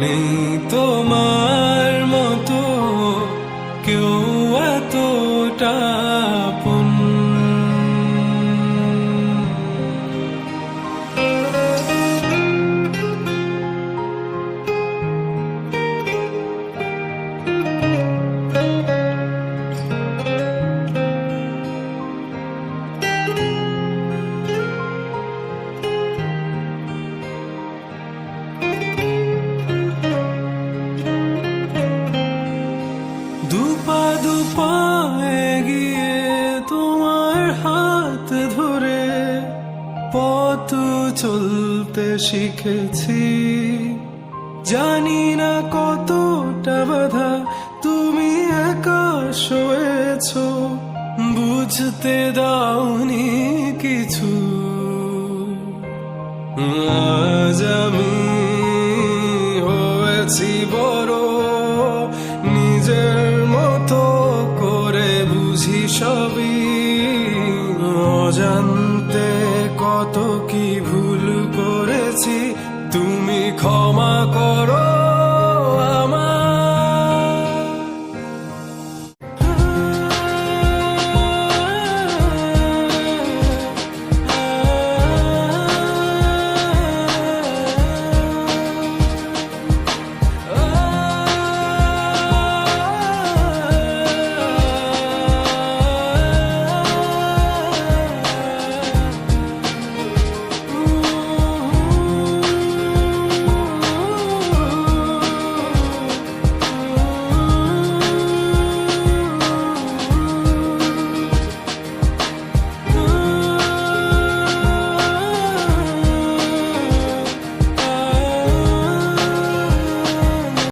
নেই তোমার মতো কেউ এতটা এগিয়ে তোমার হাত ধরে চলতে শিখেছি। জানি না কতটা বাধা তুমি একা শোয়েছ বুঝতে দাওনি কিছু। আজ আমি হয়েছি বড় সবই অজান্তে কত কি ভুল করেছি তুমি ক্ষমা করো।